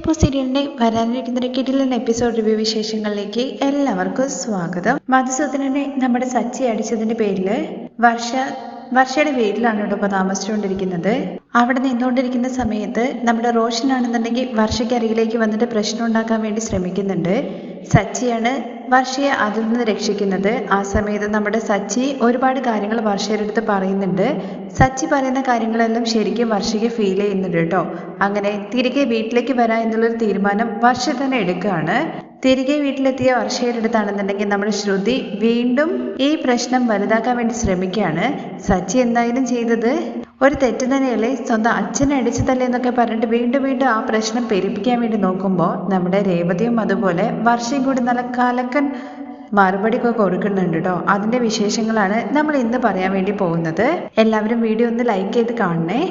ഇപ്പോൾ സീരിയലിന്റെ വരാനിരിക്കുന്ന ഒരു കിടിലൻ എപ്പിസോഡ് റിവ്യൂ വിശേഷങ്ങളിലേക്ക് എല്ലാവർക്കും സ്വാഗതം. മധുസൂദനനെ നമ്മുടെ സച്ചി അടിച്ചതിന്റെ പേരിൽ വർഷ വർഷയുടെ വീട്ടിലാണ് ഇവിടെ ഇപ്പോൾ താമസിച്ചുകൊണ്ടിരിക്കുന്നത്. അവിടെ നിന്നുകൊണ്ടിരിക്കുന്ന സമയത്ത് നമ്മുടെ റോഷനാണെന്നുണ്ടെങ്കിൽ വർഷയ്ക്ക് അരികിലേക്ക് വന്നിട്ട് പ്രശ്നം ഉണ്ടാക്കാൻ വേണ്ടി ശ്രമിക്കുന്നുണ്ട്. സച്ചിയാണ് വർഷയെ അതിൽ നിന്ന് രക്ഷിക്കുന്നത്. ആ സമയത്ത് നമ്മുടെ സച്ചി ഒരുപാട് കാര്യങ്ങൾ വർഷയുടെ അടുത്ത് പറയുന്നുണ്ട്. സച്ചി പറയുന്ന കാര്യങ്ങളെല്ലാം ശരിക്കും വർഷയ്ക്ക് ഫീൽ ചെയ്യുന്നുണ്ട് കേട്ടോ. അങ്ങനെ തിരികെ വീട്ടിലേക്ക് വരാം എന്നുള്ളൊരു തീരുമാനം വർഷ തന്നെ എടുക്കുകയാണ്. തിരികെ വീട്ടിലെത്തിയ വർഷയിലെടുത്താണെന്നുണ്ടെങ്കിൽ നമ്മുടെ ശ്രുതി വീണ്ടും ഈ പ്രശ്നം വലുതാക്കാൻ വേണ്ടി ശ്രമിക്കുകയാണ്. സച്ചി എന്തായാലും ചെയ്തത് ഒരു തെറ്റ് തന്നെയല്ലേ? സ്വന്തം അച്ഛനെ അടിച്ചതല്ലേ എന്നൊക്കെ പറഞ്ഞിട്ട് വീണ്ടും വീണ്ടും ആ പ്രശ്നം പെരുപ്പിക്കാൻ വേണ്ടി നോക്കുമ്പോൾ നമ്മുടെ രേവതിയും അതുപോലെ വർഷയും കൂടി നല്ല കലക്കൻ മറുപടി ഒക്കെ കൊടുക്കുന്നുണ്ട് കേട്ടോ. അതിന്റെ വിശേഷങ്ങളാണ് നമ്മൾ ഇന്ന് പറയാൻ വേണ്ടി പോകുന്നത്. എല്ലാവരും വീഡിയോ ഒന്ന് ലൈക്ക് ചെയ്ത് കാണണേ.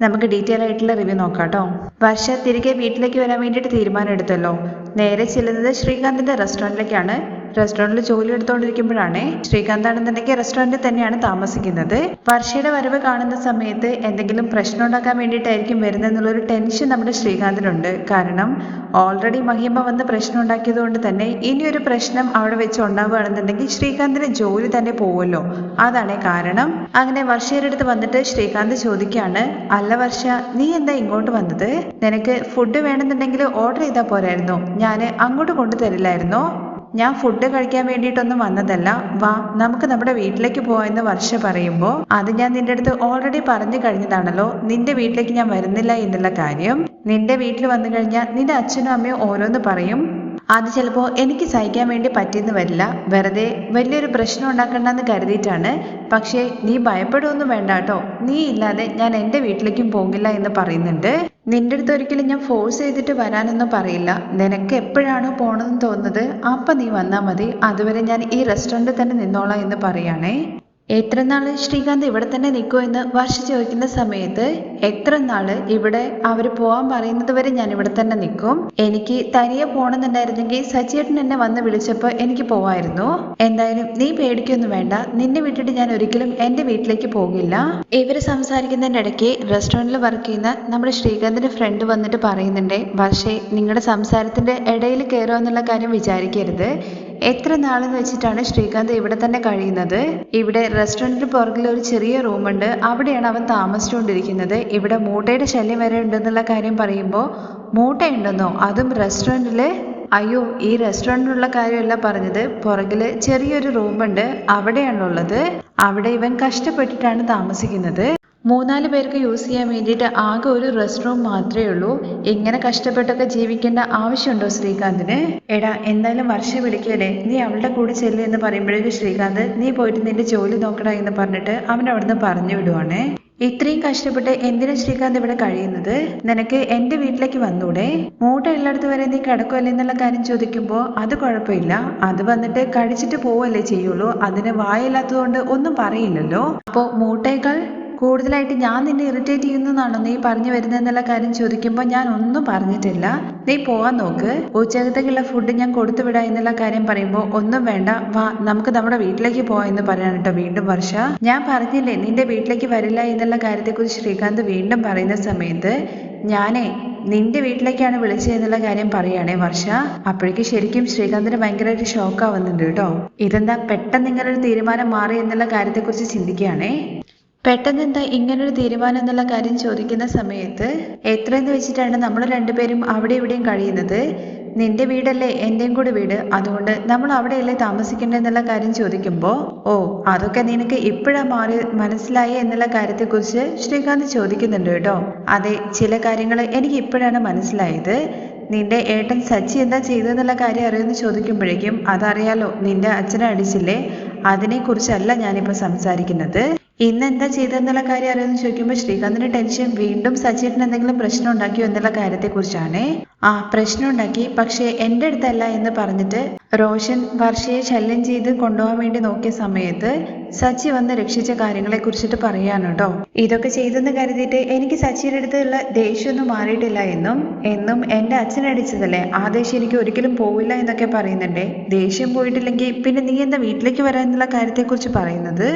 നമുക്ക് ഡീറ്റെയിൽ ആയിട്ടുള്ള റിവ്യൂ നോക്കാം കേട്ടോ വർഷ തിരികെ വീട്ടിലേക്ക് വരാൻ വേണ്ടിയിട്ട് തീരുമാനം എടുത്തല്ലോ നേരെ ചെല്ലുന്നത് ശ്രീകാന്തിന്റെ റെസ്റ്റോറന്റിലേക്കാണ് റെസ്റ്റോറന്റിൽ ജോലി എടുത്തുകൊണ്ടിരിക്കുമ്പോഴാണ് ശ്രീകാന്ത് ആണെന്നുണ്ടെങ്കിൽ റെസ്റ്റോറന്റിൽ തന്നെയാണ് താമസിക്കുന്നത്. വർഷയുടെ വരവ് കാണുന്ന സമയത്ത് എന്തെങ്കിലും പ്രശ്നം ഉണ്ടാക്കാൻ വേണ്ടിയിട്ടായിരിക്കും വരുന്നതെന്നുള്ളൊരു ടെൻഷൻ നമ്മുടെ ശ്രീകാന്തിനുണ്ട്. കാരണം ഓൾറെഡി മഹിമ വന്ന് പ്രശ്നം ഉണ്ടാക്കിയത് കൊണ്ട് തന്നെ ഇനിയൊരു പ്രശ്നം അവിടെ വെച്ച് ഉണ്ടാവുകയാണെന്നുണ്ടെങ്കിൽ ശ്രീകാന്തിന് ജോലി തന്നെ പോവുമല്ലോ. അതാണ് കാരണം. അങ്ങനെ വർഷയുടെ അടുത്ത് വന്നിട്ട് ശ്രീകാന്ത് ചോദിക്കുകയാണ് അല്ല വർഷ നീ എന്താ ഇങ്ങോട്ട് വന്നത്? നിനക്ക് ഫുഡ് വേണമെന്നുണ്ടെങ്കിൽ ഓർഡർ ചെയ്താൽ പോരായിരുന്നു? ഞാൻ അങ്ങോട്ട് കൊണ്ടുതരില്ലായിരുന്നോ? ഞാൻ ഫുഡ് കഴിക്കാൻ വേണ്ടിയിട്ടൊന്നും വന്നതല്ല. വാ നമുക്ക് നമ്മുടെ വീട്ടിലേക്ക് പോവാമെന്ന് വർഷ പറയുമ്പോൾ അത് ഞാൻ നിന്റെ അടുത്ത് ഓൾറെഡി പറഞ്ഞു കഴിഞ്ഞതാണല്ലോ. നിന്റെ വീട്ടിലേക്ക് ഞാൻ വരുന്നില്ല എന്നുള്ള കാര്യം. നിന്റെ വീട്ടിൽ വന്നു കഴിഞ്ഞാൽ നിന്റെ അച്ഛനും അമ്മയും ഓരോന്ന് പറയും. അത് ചിലപ്പോൾ എനിക്ക് സഹിക്കാൻ വേണ്ടി പറ്റിയെന്ന് വരില്ല. വെറുതെ വലിയൊരു പ്രശ്നം ഉണ്ടാക്കണ്ടെന്ന് കരുതിയിട്ടാണ്. പക്ഷേ നീ ഭയപ്പെടുമൊന്നും വേണ്ട കേട്ടോ. നീ ഇല്ലാതെ ഞാൻ എന്റെ വീട്ടിലേക്കും പോകില്ല എന്ന് പറയുന്നുണ്ട്. നിന്റെ അടുത്ത് ഒരിക്കലും ഞാൻ ഫോഴ്സ് ചെയ്തിട്ട് വരാനൊന്നും പറയില്ല. നിനക്ക് എപ്പോഴാണോ പോകണമെന്ന് തോന്നുന്നത് അപ്പം നീ വന്നാൽ മതി. അതുവരെ ഞാൻ ഈ റെസ്റ്റോറന്റിൽ തന്നെ നിന്നോളാം എന്ന് പറയുകയാണേ എത്ര നാൾ ശ്രീകാന്ത് ഇവിടെ തന്നെ നിൽക്കുമോ എന്ന് വർഷ ചോദിക്കുന്ന സമയത്ത് എത്ര നാൾ ഇവിടെ അവർ പോകാൻ പറയുന്നത് വരെ ഞാൻ ഇവിടെ തന്നെ നിൽക്കും. എനിക്ക് തനിയെ പോകണമെന്നുണ്ടായിരുന്നെങ്കിൽ സച്ചിയേട്ടൻ എന്നെ വന്ന് വിളിച്ചപ്പോൾ എനിക്ക് പോവായിരുന്നു. എന്തായാലും നീ പേടിക്കൊന്നും വേണ്ട. നിന്നെ വിട്ടിട്ട് ഞാൻ ഒരിക്കലും എന്റെ വീട്ടിലേക്ക് പോകില്ല. ഇവർ സംസാരിക്കുന്നതിന്റെ ഇടയ്ക്ക് റെസ്റ്റോറന്റിൽ വർക്ക് ചെയ്യുന്ന നമ്മുടെ ശ്രീകാന്തിന്റെ ഫ്രണ്ട് വന്നിട്ട് പറയുന്നുണ്ട് പക്ഷേ നിങ്ങളുടെ സംസാരത്തിന്റെ ഇടയിൽ കയറുക എന്നുള്ള കാര്യം വിചാരിക്കരുത്. എത്ര നാളെന്ന് വെച്ചിട്ടാണ് ശ്രീകാന്ത് ഇവിടെ തന്നെ കഴിയുന്നത്? ഇവിടെ റെസ്റ്റോറന്റിന് പുറകിൽ ഒരു ചെറിയ റൂമുണ്ട് അവിടെയാണ് അവൻ താമസിച്ചുകൊണ്ടിരിക്കുന്നത്. ഇവിടെ മൂട്ടയുടെ ശല്യം വരെ ഉണ്ടെന്നുള്ള കാര്യം പറയുമ്പോൾ മൂട്ടയുണ്ടെന്നോ അതും റെസ്റ്റോറന്റിൽ അയ്യോ ഈ റെസ്റ്റോറന്റിലുള്ള കാര്യമല്ല പറഞ്ഞത്. പുറകിൽ ചെറിയൊരു റൂമുണ്ട് അവിടെയാണുള്ളത്. അവിടെ ഇവൻ കഷ്ടപ്പെട്ടിട്ടാണ് താമസിക്കുന്നത്. മൂന്നാൽ പേർക്ക് യൂസ് ചെയ്യാൻ വേണ്ടിയിട്ട് ആകെ ഒരു റെസ്റ്റ് റൂം മാത്രമേ ഉള്ളൂ. ഇങ്ങനെ കഷ്ടപ്പെട്ടൊക്കെ ജീവിക്കേണ്ട ആവശ്യമുണ്ടോ ശ്രീകാന്തിന്? എടാ എന്തായാലും വർഷ വിളിക്കല്ലേ? നീ അവളുടെ കൂടെ ചെല്ലു എന്ന് പറയുമ്പോഴേക്കും ശ്രീകാന്ത് നീ പോയിട്ട് നിന്റെ ജോലി നോക്കടാ എന്ന് പറഞ്ഞിട്ട് അവൻ അവിടുന്ന് പറഞ്ഞു വിടുവാണേ. ഇത്രയും കഷ്ടപ്പെട്ട് എന്തിനാ ശ്രീകാന്ത് ഇവിടെ കഴിയുന്നത്? നിനക്ക് എന്റെ വീട്ടിലേക്ക് വന്നൂടെ? മൂട്ട ഉള്ളിടത്ത് വരെ നീ കിടക്കുമല്ലേ എന്നുള്ള കാര്യം ചോദിക്കുമ്പോൾ അത് കുഴപ്പമില്ല. അത് വന്നിട്ട് കഴിച്ചിട്ട് പോവല്ലേ ചെയ്യുള്ളൂ. അതിന് വായില്ലാത്തതുകൊണ്ട് ഒന്നും പറയില്ലല്ലോ. അപ്പോ മൂട്ടേക്കാൾ കൂടുതലായിട്ട് ഞാൻ നിന്നെ ഇറിറ്റേറ്റ് ചെയ്യുന്നതാണോ? നീ പറഞ്ഞു വരുന്നതെന്നുള്ള കാര്യം ചോദിക്കുമ്പോൾ ഞാൻ ഒന്നും പറഞ്ഞിട്ടില്ല. നീ പോവാൻ നോക്ക്. ഉച്ചകത്തേക്കുള്ള ഫുഡ് ഞാൻ കൊടുത്തു വിടാ എന്നുള്ള കാര്യം പറയുമ്പോൾ ഒന്നും വേണ്ട. വാ നമുക്ക് നമ്മുടെ വീട്ടിലേക്ക് പോവാം എന്ന് പറയാൻ കേട്ടോ വീണ്ടും വർഷ. ഞാൻ പറഞ്ഞില്ലേ നിന്റെ വീട്ടിലേക്ക് വരില്ല എന്നുള്ള കാര്യത്തെക്കുറിച്ച് ശ്രീകാന്ത് വീണ്ടും പറയുന്ന സമയത്ത് ഞാനേ നിന്റെ വീട്ടിലേക്കാണ് വിളിച്ചത് എന്നുള്ള കാര്യം പറയുകയാണേ വർഷ. അപ്പോഴേക്ക് ശരിക്കും ശ്രീകാന്തിന് ഭയങ്കരമായിട്ട് ഷോക്ക് ആവുന്നുണ്ട് കേട്ടോ. ഇതെന്താ പെട്ടെന്ന് ഇങ്ങനെ ഒരു തീരുമാനം മാറി എന്നുള്ള കാര്യത്തെക്കുറിച്ച് ചിന്തിക്കുകയാണേ? പെട്ടെന്ന് എന്താ ഇങ്ങനൊരു തീരുമാനം എന്നുള്ള കാര്യം ചോദിക്കുന്ന സമയത്ത് എത്രയെന്ന് വെച്ചിട്ടാണ് നമ്മൾ രണ്ടുപേരും അവിടെ ഇവിടെയും കഴിയുന്നത്? നിന്റെ വീടല്ലേ എന്റെയും കൂടെ വീട്. അതുകൊണ്ട് നമ്മൾ അവിടെയല്ലേ താമസിക്കേണ്ടതെന്നുള്ള കാര്യം ചോദിക്കുമ്പോൾ ഓ അതൊക്കെ നിനക്ക് ഇപ്പോഴാ മാറി മനസ്സിലായി എന്നുള്ള കാര്യത്തെക്കുറിച്ച് ശ്രീകാന്ത് ചോദിക്കുന്നുണ്ട് കേട്ടോ. അതെ ചില കാര്യങ്ങൾ എനിക്ക് ഇപ്പോഴാണ് മനസ്സിലായത്. നിന്റെ ഏട്ടൻ സച്ചി എന്താ ചെയ്തതെന്നുള്ള കാര്യം അറിയുമെന്ന് ചോദിക്കുമ്പോഴേക്കും അതറിയാലോ നിന്റെ അച്ഛനെ അടിച്ചില്ലേ? അതിനെക്കുറിച്ചല്ല ഞാനിപ്പോൾ സംസാരിക്കുന്നത്. ഇന്ന് എന്താ ചെയ്തെന്നുള്ള കാര്യം അറിയാന്ന് ചോദിക്കുമ്പോൾ ശ്രീകാന്തിന് ടെൻഷൻ വീണ്ടും സച്ചേട്ടൻ എന്തെങ്കിലും പ്രശ്നം ഉണ്ടാക്കിയോ എന്നുള്ള കാര്യത്തെക്കുറിച്ചാണ്. ആ പ്രശ്നം ഉണ്ടാക്കി. പക്ഷേ എന്റെ അടുത്തല്ല എന്ന് പറഞ്ഞിട്ട് റോഷൻ വർഷയെ ശല്യം ചെയ്ത് കൊണ്ടുപോകാൻ വേണ്ടി നോക്കിയ സമയത്ത് സച്ചി വന്ന് രക്ഷിച്ച കാര്യങ്ങളെ കുറിച്ചിട്ട് പറയാണ് കേട്ടോ ഇതൊക്കെ ചെയ്തെന്ന് കരുതിയിട്ട് എനിക്ക് സച്ചിയുടെ അടുത്തുള്ള ദേഷ്യമൊന്നും മാറിയിട്ടില്ല എന്നും എന്നും എന്റെ അച്ഛനടിച്ചതല്ലേ ആ ദേഷ്യം എനിക്ക് ഒരിക്കലും പോവില്ല എന്നൊക്കെ പറയുന്നുണ്ടേ. ദേഷ്യം പോയിട്ടില്ലെങ്കിൽ പിന്നെ നീ എന്താ വീട്ടിലേക്ക് വരാൻ എന്നുള്ള കാര്യത്തെക്കുറിച്ച് പറയുന്നത്?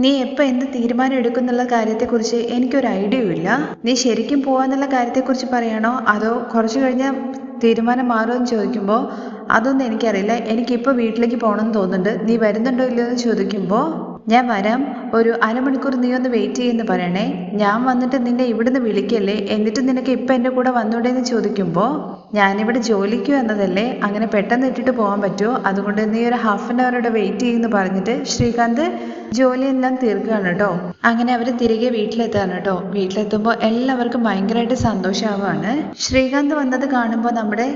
നീ എപ്പോൾ എന്ത് തീരുമാനം എടുക്കുന്നുള്ള കാര്യത്തെക്കുറിച്ച് എനിക്കൊരു ഐഡിയ ഇല്ല. നീ ശരിക്കും പോവാന്നുള്ള കാര്യത്തെക്കുറിച്ച് പറയണോ? അതോ കുറച്ച് കഴിഞ്ഞാൽ തീരുമാനം മാറുമെന്ന് ചോദിക്കുമ്പോൾ അതൊന്നും എനിക്കറിയില്ല. എനിക്കിപ്പോൾ വീട്ടിലേക്ക് പോകണമെന്ന് തോന്നുന്നുണ്ട്. നീ വരുന്നുണ്ടോ ഇല്ലയോ എന്ന് ചോദിക്കുമ്പോൾ ഞാൻ വരാം. ഒരു അരമണിക്കൂർ നീ ഒന്ന് വെയിറ്റ് ചെയ്യുമെന്ന് പറയണേ. ഞാൻ വന്നിട്ട് നിന്നെ ഇവിടുന്ന് വിളിക്കല്ലേ? എന്നിട്ട് നിനക്ക് ഇപ്പം എന്റെ കൂടെ വന്നൂടെ എന്ന് ചോദിക്കുമ്പോൾ ഞാനിവിടെ ജോലിക്ക് വന്നതല്ലേ? അങ്ങനെ പെട്ടെന്ന് ഇട്ടിട്ട് പോകാൻ പറ്റുമോ അതുകൊണ്ട് നീ ഒരു ഹാഫ് ആൻ അവർ ഇവിടെ വെയിറ്റ് ചെയ്യുമെന്ന് പറഞ്ഞിട്ട് ശ്രീകാന്ത് ജോലിയെല്ലാം തീർക്കുകയാണ് കേട്ടോ. അങ്ങനെ അവർ തിരികെ വീട്ടിലെത്താണ് കേട്ടോ. വീട്ടിലെത്തുമ്പോൾ എല്ലാവർക്കും ഭയങ്കരമായിട്ട് സന്തോഷമാവാണ് ശ്രീകാന്ത് വന്നത് കാണുമ്പോൾ നമ്മുടെ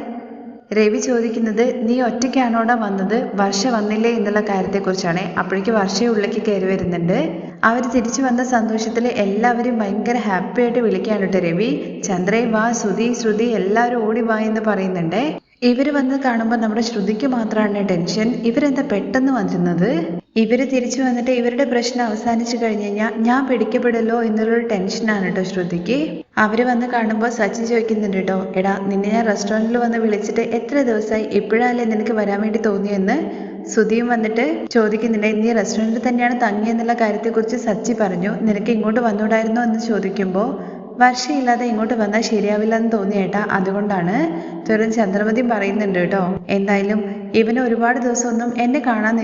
രവി ചോദിക്കുന്നത് നീ ഒറ്റയ്ക്കാണോടാ വന്നത്? വർഷ വന്നില്ലേ? എന്നുള്ള കാര്യത്തെക്കുറിച്ചാണ്. അപ്പോഴേക്ക് വർഷ ഉള്ളിലേക്ക് കയറി വരുന്നുണ്ട്. അവർ തിരിച്ചു വന്ന സന്തോഷത്തിൽ എല്ലാവരും ഭയങ്കര ഹാപ്പി ആയിട്ട് വിളിക്കുകയാണ് രവി. ചന്ദ്രേ വാ ശ്രുതി ശ്രുതി എല്ലാവരും ഓടി വാ എന്ന് പറയുന്നുണ്ട്. ഇവർ വന്ന് കാണുമ്പോൾ നമ്മുടെ ശ്രുതിക്ക് മാത്രമാണ് ടെൻഷൻ. ഇവരെന്താ പെട്ടെന്ന് വന്നിരുന്നത്? ഇവർ തിരിച്ചു വന്നിട്ട് ഇവരുടെ പ്രശ്നം അവസാനിച്ചു കഴിഞ്ഞു കഴിഞ്ഞാൽ ഞാൻ പിടിക്കപ്പെടല്ലോ എന്നുള്ളൊരു ടെൻഷനാണ് കേട്ടോ ശ്രുതിക്ക്. അവർ വന്ന് കാണുമ്പോൾ സച്ചിൻ ചോദിക്കുന്നുണ്ട് കേട്ടോ എടാ നിന്നെ ഞാൻ റെസ്റ്റോറന്റിൽ വന്ന് വിളിച്ചിട്ട് എത്ര ദിവസമായി ഇപ്പോഴല്ലേ നിനക്ക് വരാൻ വേണ്ടി തോന്നിയെന്ന്? സുധിയും വന്നിട്ട് ചോദിക്കുന്നുണ്ട് നീ റെസ്റ്റോറന്റിൽ തന്നെയാണ് തങ്ങിയെന്നുള്ള കാര്യത്തെക്കുറിച്ച് സച്ചി പറഞ്ഞു. നിനക്ക് ഇങ്ങോട്ട് വന്നൂടായിരുന്നോ? എന്ന് ചോദിക്കുമ്പോൾ വർഷയില്ലാതെ ഇങ്ങോട്ട് വന്നാൽ ശരിയാവില്ലെന്ന് തോന്നി ഏട്ടാ അതുകൊണ്ടാണ് തുടർന്ന് ചന്ദ്രമതി പറയുന്നുണ്ട് കേട്ടോ. എന്തായാലും ഇവന് ഒരുപാട് ദിവസമൊന്നും എന്നെ കാണാൻ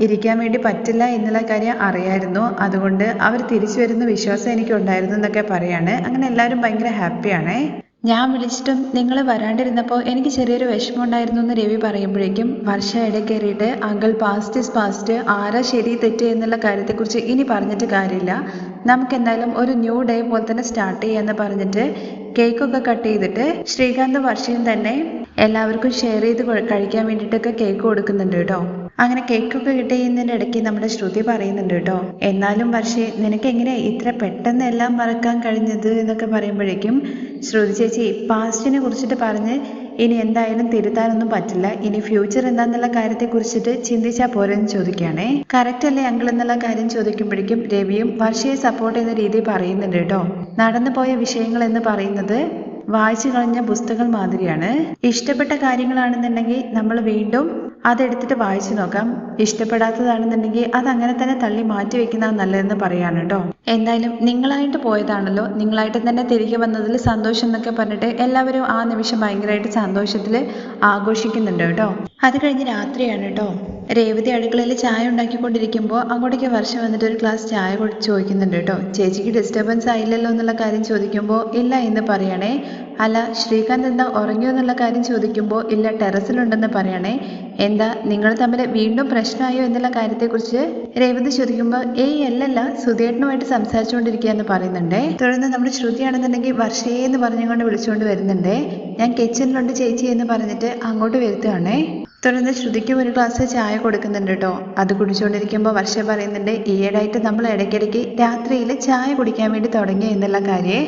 ഇരിക്കാൻ വേണ്ടി പറ്റില്ല എന്നുള്ള കാര്യം അറിയായിരുന്നു. അതുകൊണ്ട് അവർ തിരിച്ചു വരുന്ന വിശ്വാസം എനിക്ക് ഉണ്ടായിരുന്നു എന്നൊക്കെ പറയാണ്. അങ്ങനെ എല്ലാവരും ഭയങ്കര ഹാപ്പിയാണേ ഞാൻ വിളിച്ചിട്ടും നിങ്ങൾ വരാണ്ടിരുന്നപ്പോൾ എനിക്ക് ചെറിയൊരു വിഷമം ഉണ്ടായിരുന്നു എന്ന് രവി പറയുമ്പോഴേക്കും വർഷ ഇടയിൽ കയറിയിട്ട് അങ്കിൾ പാസ്റ്റ് ഇസ് പാസ്റ്റ് ആരാ ശരി തെറ്റ് എന്നുള്ള കാര്യത്തെക്കുറിച്ച് ഇനി പറഞ്ഞിട്ട് കാര്യമില്ല. നമുക്ക് എന്തായാലും ഒരു ന്യൂ ഡേ പോലെ തന്നെ സ്റ്റാർട്ട് ചെയ്യാന്ന് പറഞ്ഞിട്ട് കേക്കൊക്കെ കട്ട് ചെയ്തിട്ട് ശ്രീകാന്ത് വർഷയും തന്നെ എല്ലാവർക്കും ഷെയർ ചെയ്ത് കഴിക്കാൻ വേണ്ടിയിട്ടൊക്കെ കേക്ക് കൊടുക്കുന്നുണ്ട് കേട്ടോ. അങ്ങനെ കേക്കൊക്കെ കിട്ടുന്നതിന്റെ ഇടയ്ക്ക് നമ്മുടെ ശ്രുതി പറയുന്നുണ്ട് കേട്ടോ. എന്നാലും വർഷേ നിനക്ക് എങ്ങനെ ഇത്ര പെട്ടെന്ന് എല്ലാം മറക്കാൻ കഴിഞ്ഞത്? എന്നൊക്കെ പറയുമ്പോഴേക്കും ശ്രുതി ചേച്ചി പാസ്റ്റിനെ കുറിച്ചിട്ട് പറഞ്ഞ് ഇനി എന്തായാലും തിരുത്താനൊന്നും പറ്റില്ല. ഇനി ഫ്യൂച്ചർ എന്താന്നുള്ള കാര്യത്തെ കുറിച്ചിട്ട് ചിന്തിച്ചാൽ പോരെന്ന് ചോദിക്കുകയാണേ. കറക്റ്റ് അല്ലേ അങ്കിൾ എന്നുള്ള കാര്യം ചോദിക്കുമ്പോഴേക്കും രവിയും വർഷയെ സപ്പോർട്ട് ചെയ്യുന്ന രീതി പറയുന്നുണ്ട് കേട്ടോ. നടന്നു പോയ വിഷയങ്ങൾ എന്ന് പറയുന്നത് വായിച്ചു കളഞ്ഞ പുസ്തകങ്ങൾ മാതിരിയാണ്. ഇഷ്ടപ്പെട്ട കാര്യങ്ങളാണെന്നുണ്ടെങ്കിൽ നമ്മൾ വീണ്ടും അതെടുത്തിട്ട് വായിച്ചു നോക്കാം. ഇഷ്ടപ്പെടാത്തതാണെന്നുണ്ടെങ്കിൽ അത് അങ്ങനെ തന്നെ തള്ളി മാറ്റി വെക്കുന്നതാണ് നല്ലതെന്ന് പറയാണ് കേട്ടോ എന്തായാലും നിങ്ങളായിട്ട് പോയതാണല്ലോ. നിങ്ങളായിട്ട് തന്നെ തിരികെ വന്നതിൽ സന്തോഷം എന്നൊക്കെ പറഞ്ഞിട്ട് എല്ലാവരും ആ നിമിഷം ഭയങ്കരമായിട്ട് സന്തോഷത്തിൽ ആഘോഷിക്കുന്നുണ്ട് കേട്ടോ അത് കഴിഞ്ഞ് രാത്രിയാണ് കേട്ടോ രേവതി അടുക്കളയിൽ ചായ ഉണ്ടാക്കിക്കൊണ്ടിരിക്കുമ്പോൾ അങ്ങോട്ടേക്ക് വർഷം വന്നിട്ട് ഒരു ഗ്ലാസ് ചായ ചോദിക്കുന്നുണ്ട് കേട്ടോ. ചേച്ചിക്ക് ഡിസ്റ്റർബൻസ് ആയില്ലല്ലോ എന്നുള്ള കാര്യം ചോദിക്കുമ്പോൾ ഇല്ല എന്ന് പറയണേ. അല്ല ശ്രീകാന്ത് എന്താ ഉറങ്ങിയോ എന്നുള്ള കാര്യം ചോദിക്കുമ്പോൾ ഇല്ല ടെറസിലുണ്ടെന്ന് പറയണേ. എന്താ നിങ്ങൾ തമ്മിൽ വീണ്ടും പ്രശ്നമായോ എന്നുള്ള കാര്യത്തെക്കുറിച്ച്? രേവതി ചോദിക്കുമ്പോൾ ഏയ് അല്ലല്ല സുധേട്ടനുമായിട്ട് സംസാരിച്ചുകൊണ്ടിരിക്കുക എന്ന് പറയുന്നുണ്ടേ. തുടർന്ന് നമ്മുടെ ശ്രുതിയാണെന്നുണ്ടെങ്കിൽ വർഷയെ എന്ന് പറഞ്ഞുകൊണ്ട് വിളിച്ചുകൊണ്ട് വരുന്നുണ്ടേ. ഞാൻ കിച്ചണിലുണ്ട് ചേച്ചി എന്ന് പറഞ്ഞിട്ട് അങ്ങോട്ട് വരുത്തുകയാണേ. തുടർന്ന് ശ്രുതിക്കും ഒരു ഗ്ലാസ് ചായ കൊടുക്കുന്നുണ്ട് കേട്ടോ അത് കുടിച്ചുകൊണ്ടിരിക്കുമ്പോൾ വർഷ പറയുന്നുണ്ട് ഈയിടായിട്ട് നമ്മൾ ഇടയ്ക്കിടയ്ക്ക് രാത്രിയിൽ ചായ കുടിക്കാൻ വേണ്ടി തുടങ്ങി എന്നുള്ള കാര്യേ.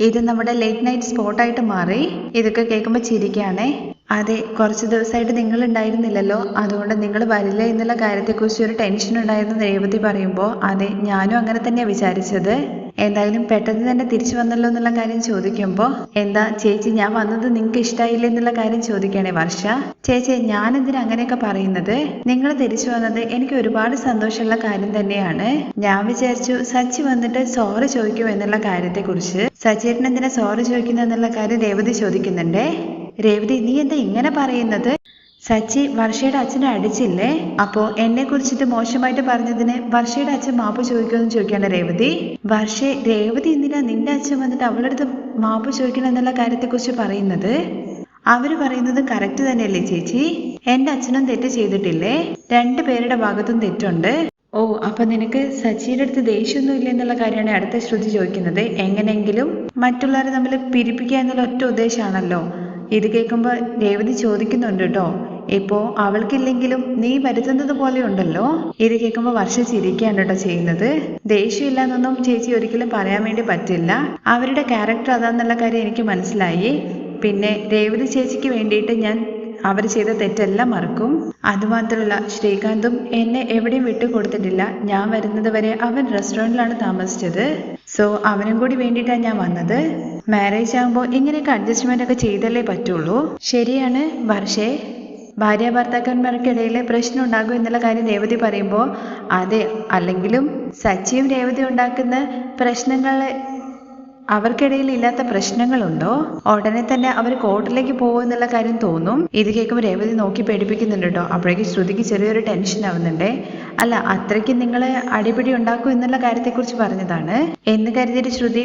ഇത് നമ്മുടെ ലേറ്റ് നൈറ്റ് സ്പോട്ടായിട്ട് മാറി. ഇതൊക്കെ കേൾക്കുമ്പോൾ ചിരിക്കുകയാണേ അതെ കുറച്ച് ദിവസമായിട്ട് നിങ്ങൾ ഉണ്ടായിരുന്നില്ലല്ലോ അതുകൊണ്ട് നിങ്ങൾ വരില്ല എന്നുള്ള കാര്യത്തെക്കുറിച്ച് ഒരു ടെൻഷൻ ഉണ്ടായിരുന്നു രേവതി പറയുമ്പോൾ അതെ ഞാനും അങ്ങനെ തന്നെയാണ് വിചാരിച്ചത്. എന്തായാലും പെട്ടെന്ന് തന്നെ തിരിച്ചു വന്നല്ലോ എന്നുള്ള കാര്യം ചോദിക്കുമ്പോൾ എന്താ ചേച്ചി ഞാൻ വന്നത് നിങ്ങൾക്ക് ഇഷ്ടായില്ല എന്നുള്ള കാര്യം ചോദിക്കണേ വർഷ. ചേച്ചി ഞാൻ എന്തിനാ അങ്ങനെയൊക്കെ പറയുന്നത്? നിങ്ങൾ തിരിച്ചു വന്നത് എനിക്ക് ഒരുപാട് സന്തോഷമുള്ള കാര്യം തന്നെയാണ്. ഞാൻ വിചാരിച്ചു സച്ചി വന്നിട്ട് സോറി ചോദിക്കും എന്നുള്ള കാര്യത്തെക്കുറിച്ച്. സച്ചേട്ടൻ എന്തിനാ സോറി ചോദിക്കുന്നു എന്നുള്ള കാര്യം രേവതി ചോദിക്കുന്നുണ്ടേ? രേവതി നീ എന്താ ഇങ്ങനെ പറയുന്നത്? സച്ചി വർഷയുടെ അച്ഛനെ അടിച്ചില്ലേ? അപ്പോ എന്നെ കുറിച്ചിട്ട് മോശമായിട്ട് പറഞ്ഞതിന് വർഷയുടെ അച്ഛൻ മാപ്പ് ചോദിക്കുമെന്ന് ചോദിക്കാണ് രേവതി. വർഷേ രേവതി എന്തിനാ നിന്റെ അച്ഛൻ വന്നിട്ട് അവളുടെ അടുത്ത് മാപ്പ് ചോദിക്കണം എന്നുള്ള കാര്യത്തെക്കുറിച്ച് പറയുന്നത്? അവർ പറയുന്നത് കറക്റ്റ് തന്നെയല്ലേ ചേച്ചി? എന്റെ അച്ഛനും തെറ്റ് ചെയ്തിട്ടില്ലേ? രണ്ടു പേരുടെ ഭാഗത്തും തെറ്റുണ്ട്. ഓ അപ്പൊ നിനക്ക് സച്ചിയുടെ അടുത്ത് ദേഷ്യമൊന്നും ഇല്ല എന്നുള്ള കാര്യമാണ് അടുത്ത ശ്രുതി ചോദിക്കുന്നത്. എങ്ങനെയെങ്കിലും മറ്റുള്ളവരെ തമ്മിൽ പിരിപ്പിക്കുക എന്നുള്ള ഒറ്റ ഉദ്ദേശമാണല്ലോ. ഇത് കേൾക്കുമ്പോൾ രേവതി ചോദിക്കുന്നുണ്ട് കേട്ടോ ഇപ്പോ അവൾക്കില്ലെങ്കിലും നീ വരുത്തുന്നത് പോലെ ഉണ്ടല്ലോ? ഇത് കേൾക്കുമ്പോൾ വർഷ ചിരിക്കുകയാണ് കേട്ടോ ചെയ്യുന്നത്. ദേഷ്യമില്ല എന്നൊന്നും ചേച്ചി ഒരിക്കലും പറയാൻ വേണ്ടി പറ്റില്ല. അവരുടെ ക്യാരക്ടർ അതാന്നുള്ള കാര്യം എനിക്ക് മനസ്സിലായി. പിന്നെ രേവതി ചേച്ചിക്ക് വേണ്ടിയിട്ട് ഞാൻ അവർ ചെയ്ത തെറ്റെല്ലാം മറക്കും. അതുമാത്രമല്ല ശ്രീകാന്തും എന്നെ എവിടെയും വിട്ടു കൊടുത്തിട്ടില്ല. ഞാൻ വരുന്നത് വരെ അവൻ റെസ്റ്റോറന്റിലാണ് താമസിച്ചത്. സോ അവനും കൂടി വേണ്ടിയിട്ടാണ് ഞാൻ വന്നത്. മാരേജ് ആകുമ്പോൾ ഇങ്ങനെയൊക്കെ അഡ്ജസ്റ്റ്മെന്റ് ഒക്കെ ചെയ്തല്ലേ പറ്റുള്ളൂ? ശരിയാണ് വർഷേ. ഭാര്യ ഭർത്താക്കന്മാർക്കിടയിൽ പ്രശ്നം ഉണ്ടാകും എന്നുള്ള കാര്യം രേവതി പറയുമ്പോൾ അതെ അല്ലെങ്കിലും സച്ചിയും രേവതി ഉണ്ടാക്കുന്ന പ്രശ്നങ്ങൾ അവർക്കിടയിൽ ഇല്ലാത്ത പ്രശ്നങ്ങളുണ്ടോ? ഉടനെ തന്നെ അവർ കോർട്ടിലേക്ക് പോകുമെന്നുള്ള കാര്യം തോന്നും. ഇത് കേൾക്കുമ്പോൾ രേവതി നോക്കി പേടിപ്പിക്കുന്നുണ്ട് കേട്ടോ. അപ്പോഴേക്കും ശ്രുതിക്ക് ചെറിയൊരു ടെൻഷൻ ആവുന്നുണ്ടേ. അല്ല അത്രയ്ക്ക് നിങ്ങളെ അടിപിടി ഉണ്ടാക്കും എന്നുള്ള കാര്യത്തെക്കുറിച്ച് പറഞ്ഞതാണ്. എന്ന് കരുതിയിട്ട് ശ്രുതി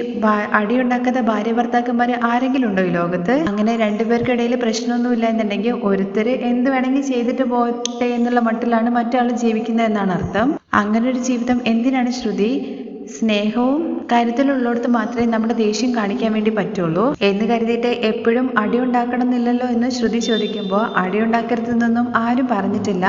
അടി ഉണ്ടാക്കാത്ത ഭാര്യ ഭർത്താക്കന്മാർ ആരെങ്കിലും ഉണ്ടോ ഈ ലോകത്ത്? അങ്ങനെ രണ്ടുപേർക്കിടയിൽ പ്രശ്നമൊന്നുമില്ല എന്നുണ്ടെങ്കിൽ ഒരുത്തർ എന്ത് വേണമെങ്കിൽ ചെയ്തിട്ട് പോട്ടെ എന്നുള്ള മട്ടിലാണ് മറ്റാൾ ജീവിക്കുന്നത് എന്നാണ് അർത്ഥം. അങ്ങനെ ഒരു ജീവിതം എന്തിനാണ് ശ്രുതി? സ്നേഹവും കരുതലുള്ളിടത്ത് മാത്രമേ നമ്മുടെ ദേഷ്യം കാണിക്കാൻ വേണ്ടി പറ്റുള്ളൂ. എന്ന് കരുതിയിട്ട് എപ്പോഴും അടി ഉണ്ടാക്കണം എന്നില്ലല്ലോ എന്ന് ശ്രുതി ചോദിക്കുമ്പോൾ അടി ഉണ്ടാക്കരുതെന്നൊന്നും ആരും പറഞ്ഞിട്ടില്ല.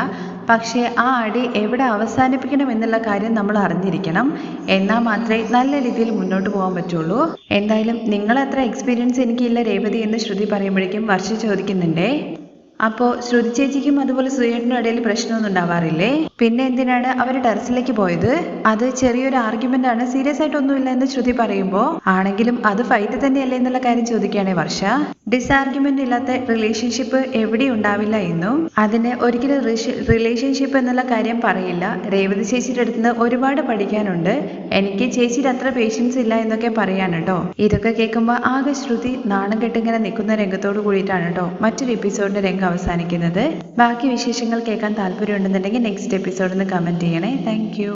പക്ഷേ ആ അടി എവിടെ അവസാനിപ്പിക്കണം എന്നുള്ള കാര്യം നമ്മൾ അറിഞ്ഞിരിക്കണം. എന്നാൽ മാത്രമേ നല്ല രീതിയിൽ മുന്നോട്ട് പോകാൻ പറ്റുള്ളൂ. എന്തായാലും നിങ്ങളത്ര എക്സ്പീരിയൻസ് എനിക്കില്ല രേവതി എന്ന് ശ്രുതി പറയുമ്പോഴേക്കും വർഷ ചോദിക്കുന്നുണ്ടേ. അപ്പോൾ ശ്രുതി ചേച്ചിക്കും അതുപോലെ സുയേട്ടനും ഇടയിൽ പ്രശ്നമൊന്നും ഉണ്ടാവാറില്ലേ? പിന്നെ എന്തിനാണ് അവർ ടെറസിലേക്ക് പോയത്? അത് ചെറിയൊരു ആർഗ്യുമെന്റ് ആണ്. സീരിയസ് ആയിട്ടൊന്നുമില്ല എന്ന് ശ്രുതി പറയുമ്പോൾ ആണെങ്കിലും അത് ഫൈറ്റ് തന്നെയല്ലേ എന്നുള്ള കാര്യം ചോദിക്കുകയാണെ വർഷ. ഡിസ്ആർഗ്യുമെന്റ് ഇല്ലാത്ത റിലേഷൻഷിപ്പ് എവിടെ ഉണ്ടാവില്ല എന്നും അതിന് ഒരിക്കലും റിലേഷൻഷിപ്പ് എന്നുള്ള കാര്യം പറയില്ല. രേവതി ചേച്ചിയുടെ അടുത്ത് നിന്ന് ഒരുപാട് പഠിക്കാനുണ്ട്. എനിക്ക് ചേച്ചിയുടെ അത്ര പേഷ്യൻസ് ഇല്ല എന്നൊക്കെ പറയാൻ കേട്ടോ. ഇതൊക്കെ കേൾക്കുമ്പോൾ ആകെ ശ്രുതി നാണം കെട്ടിങ്ങനെ നിൽക്കുന്ന രംഗത്തോട് കൂടിയിട്ടാണ് കേട്ടോ മറ്റൊരു എപ്പിസോഡിന്റെ രംഗം അവസാനിക്കുന്നത്. ബാക്കി വിശേഷങ്ങൾ കേൾക്കാൻ താല്പര്യമുണ്ടെന്നുണ്ടെങ്കിൽ നെക്സ്റ്റ് എപ്പിസോഡിൽ നിന്ന് കമന്റ് ചെയ്യണേ. താങ്ക്